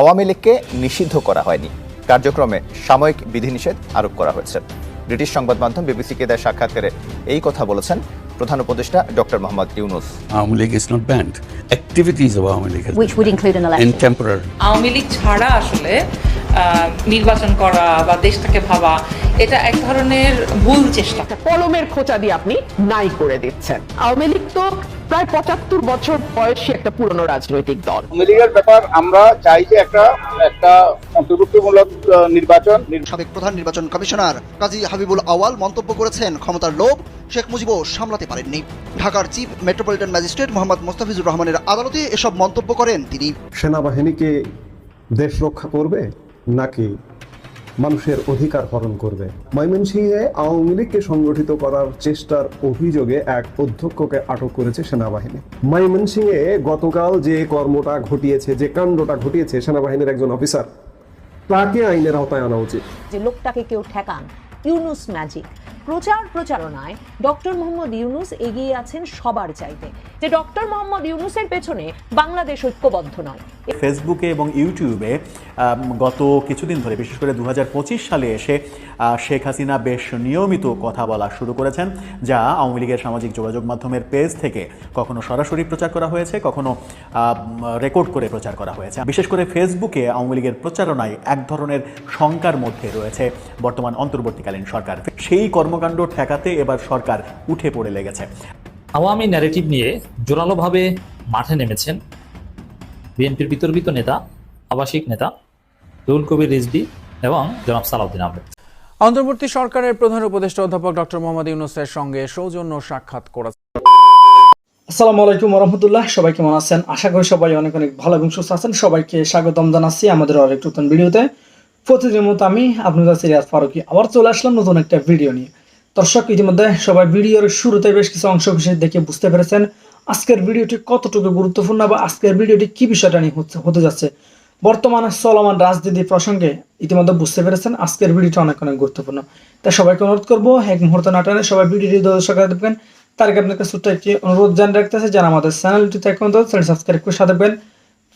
আওয়ামী লীগকে নিষিদ্ধ করা হয়নি। কার্যক্রমে সাময়িক বিধিনিষেধ আরোপ করা হয়েছে। ব্রিটিশ সংবাদ মাধ্যম বিবিসিকে দেয় সাক্ষাৎকারে এই কথা বলেছেন প্রধান উপদেষ্টা doctor Mohammad Yunus. Awami League is not banned activities of Awami League which would include in election in Awami League ছাড়া আসলে নির্বাচন করা বা দেশটাকে ভাবা এটা এক ধরনের ভুল চেষ্টা। কলমের খোঁচা দিয়ে আপনি নাই করে দিচ্ছেন। আওয়ামী লীগ তো প্রায় পঁচাত্তর বছর বয়সী একটা পুরনো রাজনৈতিক দল। আওয়ামী লীগের ব্যাপার আমরা চাই যে একটা একটা অন্তর্ভুক্তিমূলক নির্বাচন। সাবেক প্রধান নির্বাচন কমিশনার কাজী হাবিবুল আওয়াল মন্তব্য করেছেন ক্ষমতার লোভ শেখ মুজিবও সামলাতে পারেননি। ঢাকার chief metropolitan magistrate Mohammad Mostafizur রহমানের আদালতে এসব মন্তব্য করেন তিনি। সেনাবাহিনীকে দেশ রক্ষা করবে? নাকি মানুষের অধিকার হরণ করবে? ময়মনসিংহে আওয়ামী লীগকে সংগঠিত করার চেষ্টার অভিযোগে এক অধ্যক্ষকে আটক করেছে সেনাবাহিনী। ময়মনসিংহে গতকাল যে কর্মটা ঘটিয়েছে, যে কাণ্ডটা ঘটিয়েছে সেনাবাহিনীর একজন অফিসার, তাকে আইনের আওতায় আনা উচিত। যে লোকটাকে কেউ ঠেকান, ইউনুস ম্যাজিক। প্রচার প্রচারণায় ডক্টর মোহাম্মদ ইউনুস এগিয়ে আছেন সবার চাইতে। যে ডক্টর মোহাম্মদ ইউনুসের পেছনে বাংলাদেশ ঐক্যবদ্ধ নয়। ফেসবুকে এবং ইউটিউবে গত কিছুদিন ধরে, বিশেষ করে দু হাজার পঁচিশ সালে এসে শেখ হাসিনা বেশ নিয়মিত কথা বলা শুরু করেছেন, যা আওয়ামী লীগের সামাজিক যোগাযোগ মাধ্যমের পেজ থেকে কখনো সরাসরি প্রচার করা হয়েছে, কখনো রেকর্ড করে প্রচার করা হয়েছে। বিশেষ করে ফেসবুকে আওয়ামী লীগের প্রচারণায় এক ধরনের শঙ্কার মধ্যে রয়েছে বর্তমান অন্তর্বর্তীকালীন সরকার। সেই কর্মকাণ্ড ঠেকাতে এবার সরকার উঠে পড়ে লেগেছে। আওয়ামী ন্যারেটিভ নিয়ে জোরালোভাবে মাঠে নেমেছেন বিএনপির বিতর্কিত নেতা আবাসিক নেতা রুল কবির রিজভি এবং জনাব সালাউদ্দিন আহমেদ। অন্তর্বর্তী সরকারের প্রধান উপদেষ্টা অধ্যাপক ডক্টর মোহাম্মদ ইউনুসের সঙ্গে সৌজন্য সাক্ষাৎ করেছে আসসালামু আলাইকুম রহমতুল্লাহ সবাই কেমন আছেন? আশা করি সবাই অনেক অনেক ভালো এবং সুস্থ আছেন। সবাইকে স্বাগতম জানাচ্ছি আমাদের আরেক নতুন ভিডিওতে। প্রতিদিনের মতো আমি আপনাদের সিরিয়াস ফারুকি আবার চলে আসলাম নতুন একটা ভিডিও নিয়ে। দর্শক, ইতিমধ্যে সবাই ভিডিওর শুরুতে বেশ কিছু অংশ বিশেষ দেখে বুঝতে পেরেছেন। আজকের ভিডিওটি কতটুকু গুরুত্বপূর্ণ বা আজকের ভিডিওটি কি বিষয়টা নিয়ে হতে যাচ্ছে? বর্তমানে চলমান রাজনীতি প্রসঙ্গে ইতিমধ্যে বুঝতে পেরেছেন আজকের ভিডিওটা অনেক অনেক গুরুত্বপূর্ণ। তাই সবাইকে অনুরোধ করব, এক মুহূর্ত নাটানে সবাই ভিডিওটি দর্শক দেখবেন। তার আগে আপনাকে ছোট্ট একটি অনুরোধ জানিয়ে রাখতেছে যারা আমাদের চ্যানেলটিতে এখন চ্যানেল সাবস্ক্রাইব করে সাথে দেখবেন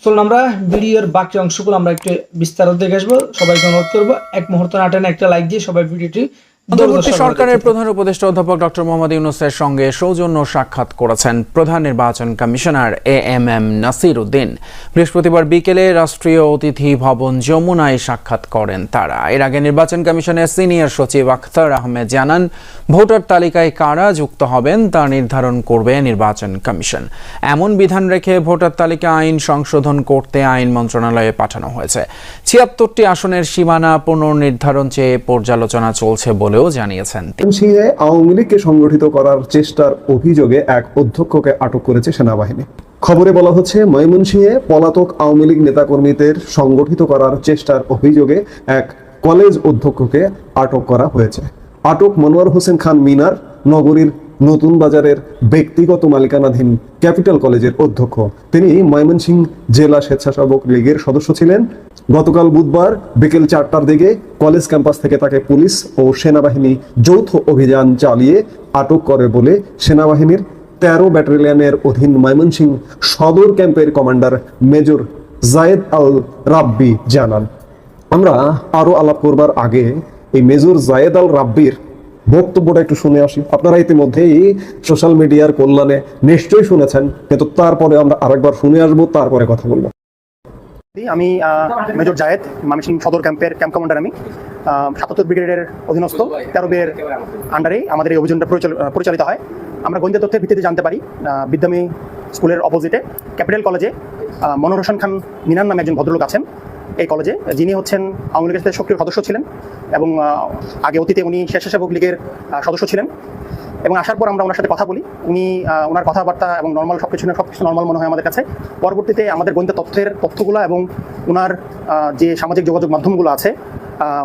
চলুন আমরা ভিডিওর বাকি অংশগুলো আমরা একটু বিস্তারিত দেখে আসব। সবাইকে অনুরোধ করব, এক মুহূর্ত নাটানে একটা লাইক দিয়ে সবাই ভিডিওটি অন্তর্বর্তী সরকারের প্রধান উপদেষ্টা অধ্যাপক ডক্টর মোহাম্মদ ইউনুসের সঙ্গে সৌজন্য সাক্ষাৎ করেছেন প্রধান নির্বাচন commissioner A M M Nasir Uddin. বৃহস্পতিবার বিকেলে রাষ্ট্রীয় অতিথি ভবন যমুনায় সাক্ষাৎ করেন তারা। এর আগে নির্বাচন কমিশনের সিনিয়র সচিব আখতার আহমেদ জানান ভোটার তালিকায় কারা যুক্ত হবেন তা নির্ধারণ করবে নির্বাচন কমিশন। এমন বিধান রেখে ভোটার তালিকা আইন সংশোধন করতে আইন মন্ত্রণালয়ে পাঠানো হয়েছে। ছিয়াত্তরটি আসনের সীমানা পুনর্নির্ধারণ চেয়ে পর্যালোচনা চলছে বলেও জানিয়েছেন। তিনি। আওয়ামী লীগকে সংগঠিত করার চেষ্টার অভিযোগে এক অধ্যক্ষকে আটক করেছে সেনাবাহিনী। খবরে বলা হচ্ছে, ময়মনসিংহে পলাতক আওয়ামী লীগ নেতাকর্মীদের সংগঠিত করার চেষ্টার অভিযোগে এক কলেজ অধ্যক্ষকে আটক করা হয়েছে। আটক মনোয়ার হোসেন খান মিনার, নগরীর নতুন বাজারের ব্যক্তিগত মালিকানাধীন ক্যাপিটাল কলেজের অধ্যক্ষ। তিনি ময়মনসিংহ জেলা স্বেচ্ছাসেবক লীগের সদস্য ছিলেন। গতকাল বুধবার বিকেল চারটার দিকে কলেজ ক্যাম্পাস থেকে তাকে পুলিশ ও সেনাবাহিনী যৌথ অভিযান চালিয়ে আটক করে বলে সেনাবাহিনীর তেরো ব্যাটালিয়নের অধীন ময়মনসিংহ সদর ক্যাম্পের কমান্ডার মেজর জায়েদ আল রাব্বি জানান, আমরা আরও আলাপ করবার আগে এই মেজর জায়েদ আল রাব্বির বক্তব্যটা একটু শুনে আসি। আপনারা ইতিমধ্যেই সোশ্যাল মিডিয়ার কল্যাণে নিশ্চয়ই শুনেছেন, কিন্তু তারপরে আমরা আরেকবার শুনে আসব, তারপরে কথা বলব। আমি মেজর জায়েদ মামিসিং সদর ক্যাম্পের ক্যাম্প কমান্ডার আমি। সাতাত্তর ব্রিগেডের অধীনস্থ, তেরো বের আন্ডারে আমাদের এই অভিযানটা পরিচালিত হয়। আমরা গোয়েন্দা তথ্যের ভিত্তিতে জানতে পারি বিদ্যামী স্কুলের অপোজিটে ক্যাপিটাল কলেজে মনোর খান মিনান নামে একজন ভদ্রলোক আছেন এই কলেজে। যিনি হচ্ছেন আওয়ামী লীগের সাথে সক্রিয় সদস্য ছিলেন এবং আগে অতীতে উনি স্বেচ্ছাসেবক লীগের সদস্য ছিলেন। এবং আসার পর আমরা ওনার সাথে কথা বলি। উনি ওনার কথাবার্তা এবং নর্মাল সব কিছু সব কিছু নর্মাল মনে হয় আমাদের কাছে। পরবর্তীতে আমাদের গোয়েন্দা তথ্যের তথ্যগুলো এবং ওনার যে সামাজিক যোগাযোগ মাধ্যমগুলো আছে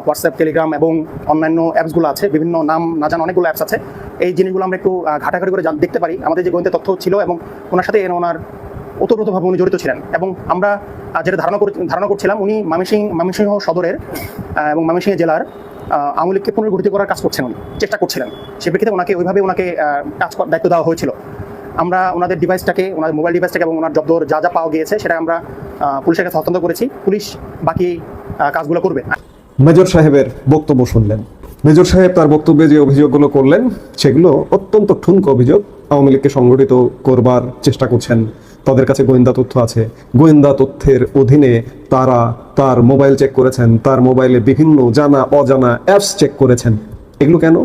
হোয়াটসঅ্যাপ টেলিগ্রাম এবং অন্যান্য অ্যাপসগুলো আছে, বিভিন্ন নাম না জানা অনেকগুলো অ্যাপস আছে, এই জিনিসগুলো আমরা একটু ঘাটাঘাটি করে দেখতে পারি। আমাদের যে গোয়েন্দা তথ্য ছিল এবং ওনার সাথে ওনার ওতপ্রোতভাবে উনি জড়িত ছিলেন এবং আমরা যেটা ধারণা ধারণা করছিলাম, উনি মামিসিং, মামিসিংহ সদরের এবং ময়মনসিংহ জেলার আওয়ামী লীগকে পুনর্গঠিত করার কাজ করছেন উনি, চেষ্টা করছিলেন। সে প্রেক্ষিতে ওনাকে ওইভাবে ওনাকে কাজ দায়িত্ব দেওয়া হয়েছিল। আমরা ওনাদের ডিভাইসটাকে ওনাদের মোবাইল ডিভাইসটাকে এবং ওনার জব্দ যা যা পাওয়া গিয়েছে সেটা আমরা পুলিশের কাছে হস্তান্তর করেছি। পুলিশ বাকি কাজগুলো করবে। মেজর সাহেবের বক্তব্য শুনলেন। মেজর সাহেব তার বক্তব্যে যে অভিযোগগুলো করলেন, সেগুলো অত্যন্ত ঠুনকো অভিযোগ। আওয়ামী লীগকে সংগঠিত করবার চেষ্টা করছেন। তাদের কাছে গোয়েন্দা তথ্য আছে। গোয়েন্দা তথ্যের অধীনে তারা তার মোবাইল চেক করেছেন। তার মোবাইলে বিভিন্ন জানা, অজানা অ্যাপস চেক করেছেন। এগুলো কেন?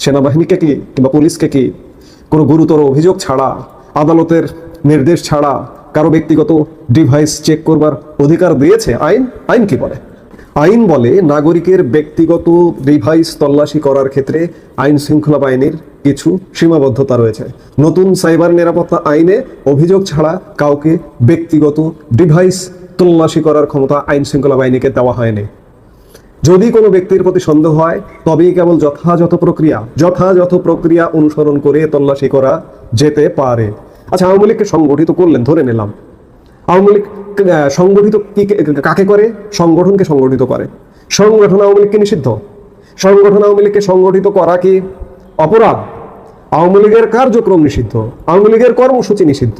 সেনাবাহিনীকে কি কিংবা পুলিশকে কি কোনো গুরুতর অভিযোগ ছাড়া, আদালতের নির্দেশ ছাড়া কারও ব্যক্তিগত ডিভাইস চেক করবার অধিকার দিয়েছে? আইন? আইন কি বলে? আইন বলে নাগরিকের ব্যক্তিগত ডিভাইস তল্লাশি করার ক্ষেত্রে আইন শৃঙ্খলা বাহিনীর কিছু সীমাবদ্ধতা রয়েছে। নতুন সাইবার নিরাপত্তা আইনে অভিযোগ ছাড়া কাউকে ব্যক্তিগত ডিভাইস তল্লাশি করার ক্ষমতা আইন শৃঙ্খলা বাহিনীকে দেওয়া হয়নি। যদি কোনো ব্যক্তির প্রতি সন্দেহ হয়, তবেই কেবল যথাযথ প্রক্রিয়া যথাযথ প্রক্রিয়া অনুসরণ করে তল্লাশি করা যেতে পারে। আচ্ছা আওয়ামী লীগকে সংগঠিত করলেন, ধরে নিলাম। আওয়ামী লীগ সংগঠিত কাকে করে? সংগঠনকে সংগঠিত করে। সংগঠন আওয়ামী লীগকে নিষিদ্ধ। সংগঠন আওয়ামী লীগকে সংগঠিত করা কি অপরাধ? আওয়ামী লীগের কার্যক্রম নিষিদ্ধ। আওয়ামী লীগের কর্মসূচি নিষিদ্ধ।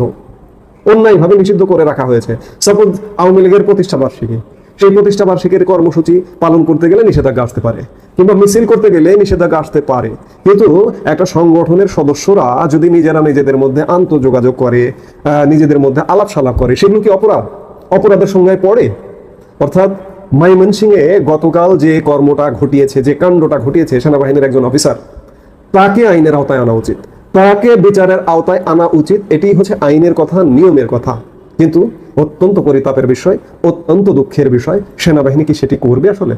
অন্যায়ভাবে নিষিদ্ধ করে রাখা হয়েছে। সাপোজ আওয়ামী লীগের প্রতিষ্ঠা বার্ষিকী। সেই প্রতিষ্ঠা বার্ষিকীর কর্মসূচি পালন করতে গেলে নিষেধাজ্ঞা আসতে পারে, কিংবা মিছিল করতে গেলে নিষেধাজ্ঞা আসতে পারে। কিন্তু একটা সংগঠনের সদস্যরা যদি নিজেরা নিজেদের মধ্যে আন্তঃযোগাযোগ করে নিজেদের মধ্যে আলাপ সালাপ করে, সেগুলো কি অপরাধ? অপরাধের সংজ্ঞায় পড়ে? অর্থাৎ ময়মনসিংহে গতকাল যে কর্মটা ঘটিয়েছে, যে কাণ্ডটা ঘটিয়েছে সেনাবাহিনীর একজন অফিসার, তাকে আইনের আওতায় আনা উচিত। তাকে বিচারের আওতায় আনা উচিত, এটি হচ্ছে আইনের কথা, নিয়মের কথা। কিন্তু অত্যন্ত পরিতাপের বিষয়, অত্যন্ত দুঃখের বিষয়, সেনাবাহিনী কি সেটি করবে আসলে?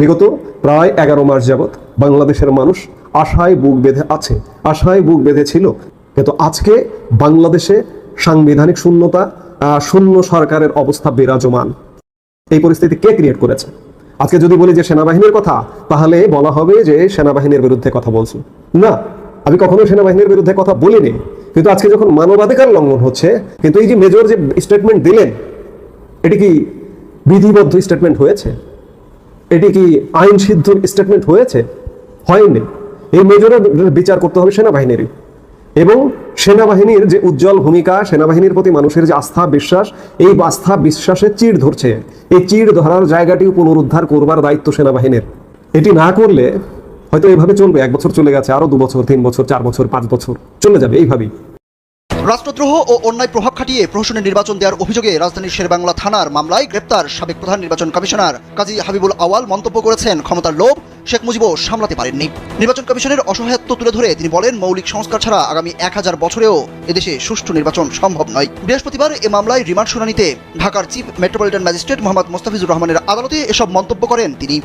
বিগত প্রায় এগারো মাস যাবৎ বাংলাদেশের মানুষ আশায় বুক বেঁধে আছে, আশায় বুক বেঁধে ছিল কিন্তু আজকে বাংলাদেশে সাংবিধানিক শূন্যতা শূন্য সরকারের অবস্থা বিরাজমান। এই পরিস্থিতি কে ক্রিয়েট করেছে? আজকে যদি বলি যে সেনাবাহিনীর কথা, তাহলে বলা হবে যে সেনাবাহিনীর বিরুদ্ধে কথা বলছি। না, আমি কখনো সেনাবাহিনীর বিরুদ্ধে কথা বলিনি। কিন্তু আজকে যখন মানবাধিকার লঙ্ঘন হচ্ছে, কিন্তু এই যে মেজর যে স্টেটমেন্ট দিলেন, এটি কি বিধিবদ্ধ স্টেটমেন্ট হয়েছে? এটি কি আইন সিদ্ধ স্টেটমেন্ট হয়েছে? হয়নি। এই মেজরের বিচার করতে হবে সেনাবাহিনীরই। এবং সেনাবাহিনীর যে উজ্জ্বল ভূমিকা, সেনাবাহিনীর প্রতি মানুষের যে আস্থা, বিশ্বাস, এই আস্থা, বিশ্বাসে চিড় ধরছে। এই চিড় ধরার জায়গাটিও পুনরুদ্ধার করবার দায়িত্ব সেনাবাহিনীর। এটি না করলে হয়তো এইভাবে চলবে, এক বছর চলে গেছে, আরও দু বছর, তিন বছর, চার বছর, পাঁচ বছর, চলে যাবে, এইভাবেই। রাষ্ট্রদ্রোহ ও অন্যায় প্রভাব খাটিয়ে প্রহসনের নির্বাচন দেওয়ার অভিযোগে রাজধানীর শেরবাংলা থানার মামলায় গ্রেপ্তার সাবেক প্রধান নির্বাচন কমিশনার কাজী হাবিবুল আওয়াল মন্তব্য করেছেন ক্ষমতার লোভ শেখ মুজিবও সামলাতে পারেননি। নির্বাচন কমিশনের অসহায়ত্ব তুলে ধরে তিনি বলেন, মৌলিক সংস্কার ছাড়া আগামী এক হাজার বছরেও এদেশে সুষ্ঠু নির্বাচন সম্ভব নয়। বৃহস্পতিবার এ মামলায় রিমান্ড শুনানিতে ঢাকার chief metropolitan magistrate Mohammad Mostafizur রহমানের আদালতে এসব মন্তব্য করেন তিনি।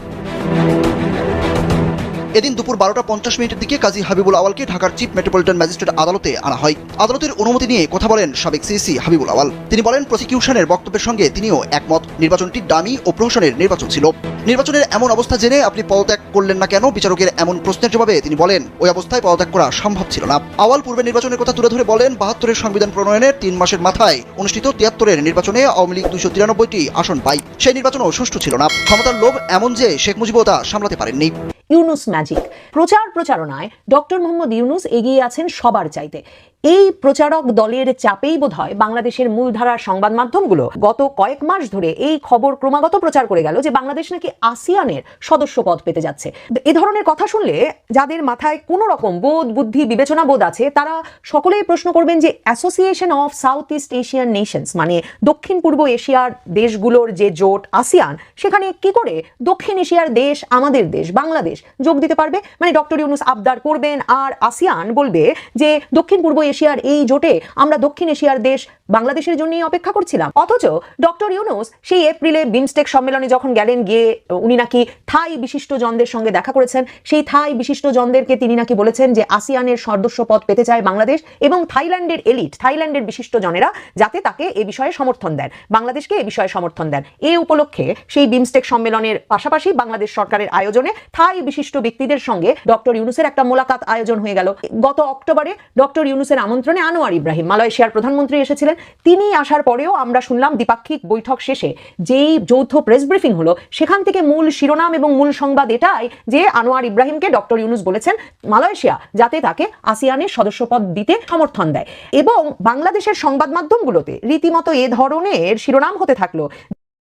এদিন দুপুর বারোটা পঞ্চাশ মিনিটের দিকে কাজী হাবিবুল আওয়ালকে ঢাকার চিফ মেট্রোপলিটন ম্যাজিস্ট্রেট আদালতে আনা হয়। আদালতের অনুমতি নিয়ে কথা বলেন সাবেক সিসি হাবিবুল আওয়াল। তিনি বলেন, প্রসিকিউশনের বক্তব্যের সঙ্গে তিনিও একমত। নির্বাচনটি ডামি ও প্রহসনের নির্বাচন ছিল। নির্বাচনের এমন অবস্থা জেনে আপনি পদত্যাগ করলেন না কেন? বিচারকের এমন প্রশ্নের জবাবে তিনি বলেন, ওই অবস্থায় পদত্যাগ করা সম্ভব ছিল না। আওয়াল পূর্বে নির্বাচনের কথা তুলে ধরে বলেন, বাহাত্তরের সংবিধান প্রণয়নের তিন মাসের মাথায় অনুষ্ঠিত তিয়াত্তরের নির্বাচনে আওয়ামী লীগ দুইশো তিরানব্বইটি আসন পায়। সেই নির্বাচনও সুষ্ঠু ছিল না। ক্ষমতার লোভ এমন যে শেখ মুজিবও তা সামলাতে পারেননি। ইউনুস ম্যাজিক প্রচার প্রচারণায় ডক্টর মোহাম্মদ ইউনুস এগিয়ে আছেন সবার চাইতে। এই প্রচারক দলের চাপেই বোধ হয় বাংলাদেশের মূলধারার সংবাদ মাধ্যমগুলো গত কয়েক মাস ধরে এই খবর ক্রমাগত প্রচার করে গেল যে বাংলাদেশ নাকি আসিয়ানের সদস্য পদ পেতে যাচ্ছে। এ ধরনের কথা শুনলে যাদের মাথায় কোনো রকম বোধ, বুদ্ধি, বিবেচনা বোধ আছে, তারা সকলেই প্রশ্ন করবেন যে Association of South East Asian Nations মানে দক্ষিণ পূর্ব এশিয়ার দেশগুলোর যে জোট আসিয়ান, সেখানে কি করে দক্ষিণ এশিয়ার দেশ, আমাদের দেশ, বাংলাদেশ যোগ দিতে পারবে? মানে ডক্টর ইউনুস আবদার করবেন আর আসিয়ান বলবে যে দক্ষিণ পূর্ব এশিয়ার এই জোটে আমরা দক্ষিণ এশিয়ার দেশ বাংলাদেশের জন্যই অপেক্ষা করছিলাম। অথচ ডক্টর ইউনুস সেই এপ্রিলে বিমস্টেক সম্মেলনে যখন গেলেন, গিয়ে উনি নাকি থাই বিশিষ্ট জনদের সঙ্গে দেখা করেছেন। সেই থাই বিশিষ্ট জনদেরকে তিনি নাকি বলেছেন যে আসিয়ানের সদস্য পদ পেতে চায় বাংলাদেশ এবং থাইল্যান্ডের এলিট, থাইল্যান্ডের বিশিষ্ট জনেরা যাতে তাকে এ বিষয়ে সমর্থন দেন, বাংলাদেশকে এ বিষয়ে সমর্থন দেন। এ উপলক্ষে সেই বিমস্টেক সম্মেলনের পাশাপাশি বাংলাদেশ সরকারের আয়োজনে থাই বিশিষ্ট ব্যক্তিদের সঙ্গে ডক্টর ইউনুসের একটা মোলাকাত আয়োজন হয়ে গেল। গত অক্টোবরে ডক্টর ইউনুসের আমন্ত্রণে আনোয়ার ইব্রাহিম, মালয়েশিয়ার প্রধানমন্ত্রী এসেছিলেন। ছিলেন তিনি আসার পরেও আমরা শুনলাম দ্বিপাক্ষিক বৈঠক শেষে যেই যৌথ প্রেস ব্রিফিং হলো, সেখান থেকে মূল শিরোনাম এবং মূল সংবাদ এটাই যে আনোয়ার ইব্রাহিমকে ডক্টর ইউনুস বলেছেন মালয়েশিয়া যাতে তাকে আসিয়ানের সদস্যপদ দিতে সমর্থন দেয়। এবং বাংলাদেশের সংবাদ মাধ্যমগুলোতে রীতিমতো এ ধরনের শিরোনাম হতে থাকল।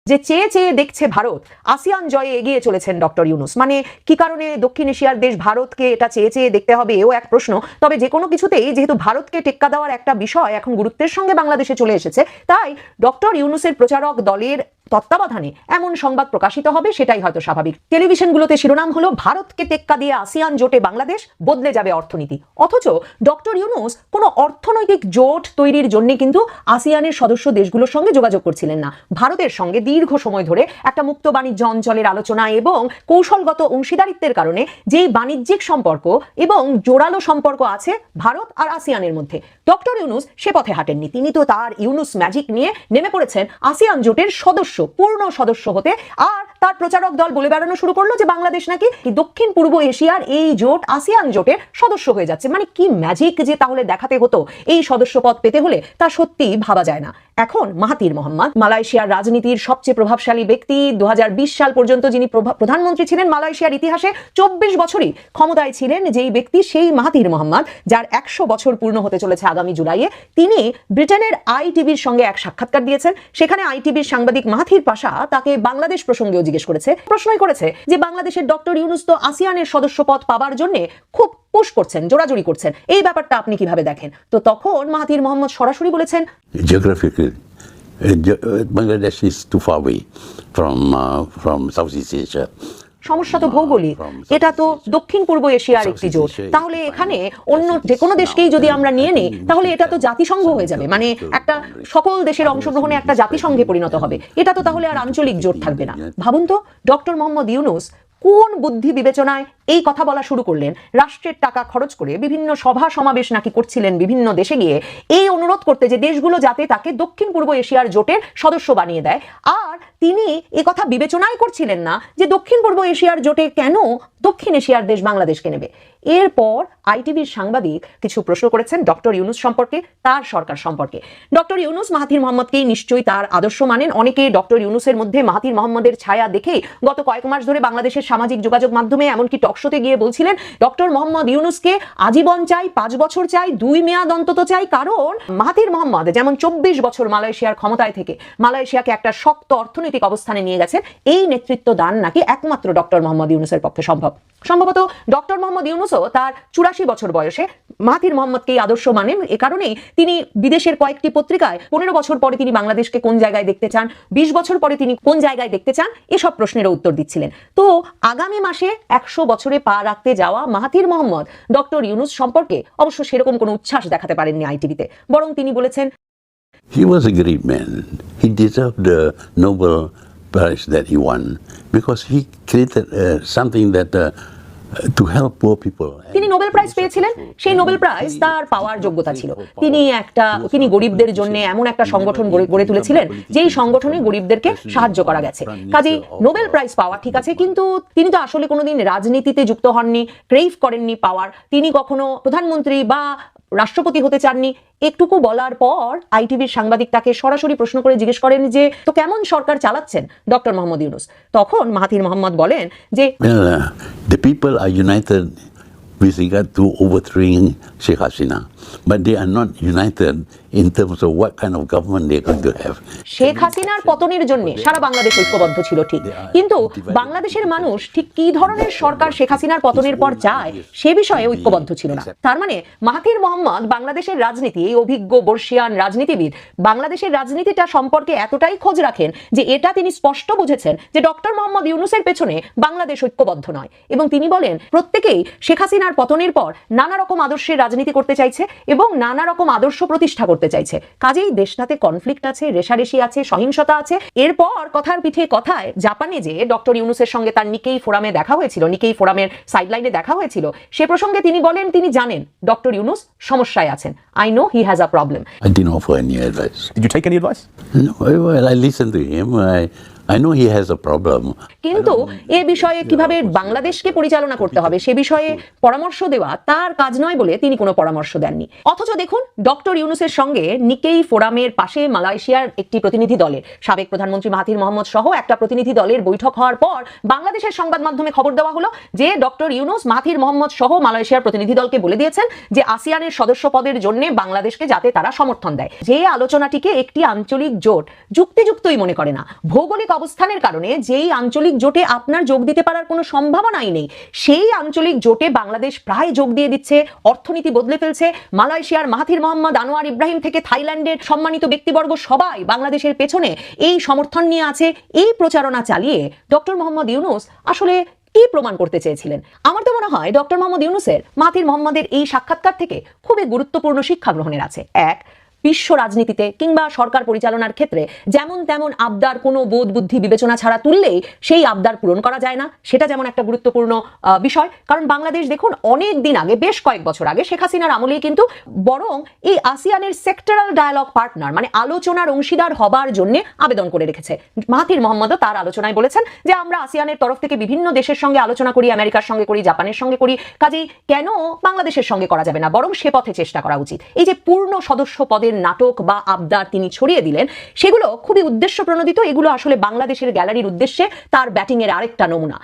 যে চেয়ে চেয়ে দেখছে ভারত, আসিয়ান জয়ে এগিয়ে চলেছেন ডক্টর ইউনুস। মানে কি কারণে দক্ষিণ এশিয়ার দেশ ভারতকে এটা চেয়ে চেয়ে দেখতে হবে, এও এক প্রশ্ন। তবে যে কোনো কিছুতেই যেহেতু ভারতকে টেক্কা দেওয়ার একটা বিষয় এখন গুরুত্বের সঙ্গে বাংলাদেশে চলে এসেছে, তাই ডক্টর ইউনুসের প্রচারক দলের তত্ত্বাবধানে এমন সংবাদ প্রকাশিত হবে, সেটাই হয়তো স্বাভাবিক। টেলিভিশনগুলোতে শিরোনাম হলো, ভারতকে টেক্কা দিয়ে আসিয়ান জোটে বাংলাদেশ, বদলে যাবে অর্থনীতি। অথচ ডক্টর ইউনুস কোনো অর্থনৈতিক জোট তৈরির জন্য কিন্তু আসিয়ানের সদস্য দেশগুলোর সঙ্গে যোগাযোগ করছিলেন না। ভারতের সঙ্গে দীর্ঘ সময় ধরে একটা মুক্ত বাণিজ্য অঞ্চলের আলোচনা এবং কৌশলগত অংশীদারিত্বের কারণে যেই বাণিজ্যিক সম্পর্ক এবং জোরালো সম্পর্ক আছে, ভারত আর আসিয়ানের মধ্যে। ডক্টর ইউনুস সে পথে হাঁটেননি। তিনি তো তার ইউনুস ম্যাজিক নিয়ে নেমে পড়েছেন আসিয়ান জোটের সদস্য, পূর্ণ সদস্য হতে। আর তার প্রচারক দল বলে বেড়ানো শুরু করল যে বাংলাদেশ নাকি দক্ষিণ পূর্ব এশিয়ার এই জোট আসিয়ান জোটের সদস্য হয়ে যাচ্ছে। মানে কি ম্যাজিক যে তাহলে দেখাতে হতো? এই সদস্য পদ পেতে হলে তা সত্যি ভাবা যায় না। এখন মাহাতির মোহাম্মদ। মালয়েশিয়ার রাজনীতির সবচেয়ে প্রভাবশালী ব্যক্তি দু সাল পর্যন্ত যিনি প্রধানমন্ত্রী ছিলেন, মালয়েশিয়ার ইতিহাসে চব্বিশ বছরই ক্ষমতায় ছিলেন যেই ব্যক্তি সেই মাহাতির মোহাম্মদ, যার একশো বছর পূর্ণ হতে চলেছে আগামী জুলাইয়ে। তিনি ব্রিটেনের আইটিভির সঙ্গে এক সাক্ষাৎকার দিয়েছেন। সেখানে আইটিভির সাংবাদিক মাহাথির পাশা তাকে বাংলাদেশ প্রসঙ্গেও জিজ্ঞেস করেছে, প্রশ্নই করেছে যে বাংলাদেশের ডক্টর ইউনুস তো আসিয়ানের সদস্য পদ পাবার জন্য খুব পুশ করছেন জোরাজুরি করছেন। এই ব্যাপারটা আপনি কীভাবে দেখেন? তো তখন মাহাথির মোহাম্মদ সরাসরি বলেছেন Geographically, uh, uh, Bangladesh is too far away from, uh, from Southeast Asia. সমস্যা তো ভৌগোলিক। এটা তো দক্ষিণ পূর্ব এশিয়ার একটি জোট। তাহলে এখানে অন্য যে কোনো দেশকেই যদি আমরা নিয়ে নিই তাহলে এটা তো জাতিসংঘ হয়ে যাবে। মানে একটা সকল দেশের অংশগ্রহণে একটা জাতিসংঘে পরিণত হবে। এটা তো তাহলে আর আঞ্চলিক জোট থাকবে না। ভাবুন তো ডক্টর মোহাম্মদ ইউনুস কোন বুদ্ধি বিবেচনায় এই কথা বলা শুরু করলেন? রাষ্ট্রের টাকা খরচ করে বিভিন্ন সভা সমাবেশ নাকি করছিলেন বিভিন্ন দেশে গিয়ে? এই অনুরোধ করতে যে দেশগুলো যাতে তাকে দক্ষিণ পূর্ব এশিয়ার জোটের সদস্য বানিয়ে দেয়। আর তিনি এ কথা বিবেচনাই করছিলেন না যে দক্ষিণ পূর্ব এশিয়ার জোটে কেন দক্ষিণ এশিয়ার দেশ বাংলাদেশকে নেবে। এরপর আইটিভির সাংবাদিক কিছু প্রশ্ন করেছেন ডক্টর ইউনুস সম্পর্কে, তার সরকার সম্পর্কে। ডক্টর ইউনুস মাহাথির মোহাম্মদকেই নিশ্চয়ই তার আদর্শ মানেন। অনেকে ডক্টর ইউনুসের মধ্যে মাহাথির মোহাম্মদের ছায়া দেখে গত কয়েক মাস ধরে বাংলাদেশের সামাজিক যোগাযোগ মাধ্যমে এমনকি টকশোতে গিয়ে বলছিলেন, ডক্টর মোহাম্মদ ইউনুসকে আজীবন চাই, পাঁচ বছর চাই, দুই মেয়াদ অন্তত চাই। কারণ মাহাথির মোহাম্মদ যেমন চব্বিশ বছর মালয়েশিয়ার ক্ষমতায় থেকে মালয়েশিয়াকে একটা শক্ত অর্থনৈতিক অবস্থানে নিয়ে গেছেন, এই নেতৃত্ব দান নাকি একমাত্র ডক্টর মোহাম্মদ ইউনুসের পক্ষে সম্ভব? সম্ভবত ডক্টর মোহাম্মদ ইউনুসও তার চুরাশি বছর বয়সে মাহাথির মোহাম্মদকেই আদর্শ মানেন এ কারণেই তিনি বিদেশের কয়েকটি পত্রিকায় পনেরো বছর পরে তিনি বাংলাদেশকে কোন জায়গায় দেখতে চান বিশ বছর পরে তিনি কোন জায়গায় দেখতে চান এসব প্রশ্নেরও উত্তর দিচ্ছিলেন তো আগামী মাসে একশো বছরে পা রাখতে যাওয়া মাহাতির মোহাম্মদ ডক্টর ইউনুস সম্পর্কে অবশ্য সেরকম কোনো উচ্ছ্বাস দেখাতে পারেননি আইটিভিতে বরং তিনি বলেছেন He was a great man. He deserved the Nobel Prize that he won because he created uh, something that uh, তিনি নোবেল প্রাইজ পেয়েছিলেন। সেই নোবেল প্রাইজ তার পাওয়ার যোগ্যতা ছিল। তিনি একটা, তিনি গরিবদের জন্য এমন একটা সংগঠন গড়ে তুলেছিলেন, যেই সংগঠনে গরিবদেরকে সাহায্য করা গেছে। কাজেই নোবেল প্রাইজ পাওয়া ঠিক আছে, কিন্তু তিনি তো আসলে কোনোদিন রাজনীতিতে যুক্ত হননি ক্রেভ করেননি পাওয়ার। তিনি কখনো প্রধানমন্ত্রী বা রাষ্ট্রপতি হতে চাননি। একটুকু বলার পর আইটিভির সাংবাদিক তাকে সরাসরি প্রশ্ন করে জিজ্ঞেস করেন যে তো কেমন সরকার চালাচ্ছেন ডক্টর মোহাম্মদ ইউনুস? তখন মাহাতির মোহাম্মদ বলেন যে the people are united with regard to overthrowing Sheikh Hasina, but they are not united in terms of what kind of government they're going to have. Sheikh হাসিনার পতনের জন্য সারা বাংলাদেশ ঐক্যবদ্ধ ছিল, ঠিক। কিন্তু বাংলাদেশের মানুষ ঠিক কি ধরনের সরকার শেখ হাসিনার পতনের পর চায়, সে বিষয়ে ঐক্যবদ্ধ ছিল না। তার মানে মাহাথির মোহাম্মদ বাংলাদেশের রাজনীতি, এই অভিজ্ঞ বর্ষিয়ান রাজনীতিবিদ, বাংলাদেশের রাজনীতিটা সম্পর্কে এতটাই খোঁজ রাখেন যে এটা তিনি স্পষ্ট বুঝেছেন যে ডক্টর মোহাম্মদ ইউনুসের পেছনে বাংলাদেশ ঐক্যবদ্ধ নয়। এবং তিনি বলেন, প্রত্যেকেই শেখ হাসিনার পতনের পর নানা রকম আদর্শের রাজনীতি করতে চাইছে এবং নানা রকম আদর্শ প্রতিষ্ঠা করতে চাইছে কাজেই দেশটাতে কনফ্লিক্ট আছে রেশারেশি আছে সহিংসতা আছে এরপর কথার পিঠে কথায় জাপানে যে ডক্টর ইউনুসের সঙ্গে তার নিকেই ফোরামে দেখা হয়েছিল নিকেই ফোরামের সাইডলাইনে দেখা হয়েছিল সে প্রসঙ্গে তিনি বলেন তিনি জানেন ডক্টর ইউনুস সমস্যায় আছেন I know he has a problem I didn't offer any advice. Did you take any advice? No, well, I listened to him. I, I know he has a problem. কিন্তু এ বিষয়ে কীভাবে বাংলাদেশকে পরিচালনা করতে হবে সে বিষয়ে পরামর্শ দেওয়া তার কাজ নয় বলে তিনি কোনো পরামর্শ দেননি। অথচ দেখুন ডক্টর ইউনুসের সঙ্গে নিকেই ফোরামের পাশে মালয়েশিয়ার একটি প্রতিনিধি দলের সাবেক প্রধানমন্ত্রী মাহাথির মোহাম্মদ সহ একটা প্রতিনিধি দলের বৈঠক হওয়ার পর বাংলাদেশের সংবাদ মাধ্যমে খবর দেওয়া হলো যে ডক্টর ইউনুস মাহাথির মোহাম্মদ সহ মালয়েশিয়ার প্রতিনিধি দলকে বলে দিয়েছেন যে আসিয়ানের সদস্য পদের জন্য বাংলাদেশকে যাতে তারা সমর্থন দেয়। যে আলোচনাটিকে একটি আঞ্চলিক জোট যুক্তিযুক্তই মনে করে না ভৌগোলিক অবস্থানের কারণে যেই আঞ্চলিক জোটে আপনার যোগ দিতে পারার কোনো সম্ভাবনাই নেই, সেই আঞ্চলিক জোটে বাংলাদেশ প্রায় যোগ দিয়ে দিচ্ছে, অর্থনীতি বদলে ফেলছে, মালয়েশিয়ার মাহাথির মোহাম্মদ আনোয়ার ইব্রাহিম থেকে থাইল্যান্ডের সম্মানিত ব্যক্তিবর্গ সবাই বাংলাদেশের পেছনে এই সমর্থন নিয়ে আছে, এই প্রচারণা চালিয়ে। ডক্টর মোহাম্মদ ইউনুস আসলে কি প্রমাণ করতে চেয়েছিলেন? আমার তো মনে হয় ডক্টর মোহাম্মদ ইউনুসের মাহাথির মোহাম্মদের এই সাক্ষাৎকার থেকে খুবই গুরুত্বপূর্ণ শিক্ষা গ্রহণের আছে। এক বিশ্ব রাজনীতিতে কিংবা সরকার পরিচালনার ক্ষেত্রে যেমন তেমন আবদার কোনো বোধ বুদ্ধি বিবেচনা ছাড়া তুললেই সেই আবদার পূরণ করা যায় না। সেটা যেমন একটা গুরুত্বপূর্ণ বিষয়। কারণ বাংলাদেশ দেখুন, অনেক দিন আগে, বেশ কয়েক বছর আগে, শেখ হাসিনার আমলেই কিন্তু বরং এই আসিয়ানের সেক্টরাল ডায়ালগ পার্টনার মানে আলোচনার অংশীদার হবার জন্য আবেদন করে রেখেছে। মাহাথির মোহাম্মদও তার আলোচনায় বলেছেন যে, আমরা আসিয়ানের তরফ থেকে বিভিন্ন দেশের সঙ্গে আলোচনা করি, আমেরিকার সঙ্গে করি, জাপানের সঙ্গে করি, কাজেই কেন বাংলাদেশের সঙ্গে করা যাবে না? বরং সে পথে চেষ্টা করা উচিত। এই যে পূর্ণ সদস্য পদের নাটক বা আবদার তিনি ছড়িয়ে দিলেন, সেগুলো খুবই উদ্দেশ্য প্রণোদিত এগুলো আসলে বাংলাদেশের গ্যালারির উদ্দেশ্যে তার ব্যাটিং এর আরেকটা নমুনা।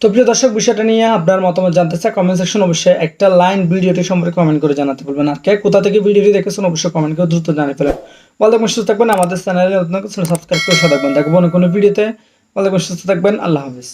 তো প্রিয় দর্শক, বিষয়টা নিয়ে আপনার মতামত জানতে চাই কমেন্ট সেকশন অবশ্যই একটা লাইন ভিডিওটি সম্পর্কে কমেন্ট করে জানাতে বলবেন আর কে কোথা থেকে ভিডিওটি দেখেছেন অবশ্যই কমেন্ট করে দ্রুত জানিয়ে ফেলেন। ভালো সুস্থ থাকবেন, আমাদের চ্যানেলে নতুন সাবস্ক্রাইব করে সাথে থাকবেন। দেখব কোনো ভিডিওতে। ভালো সুস্থ থাকবেন, আল্লাহ হাফিজ।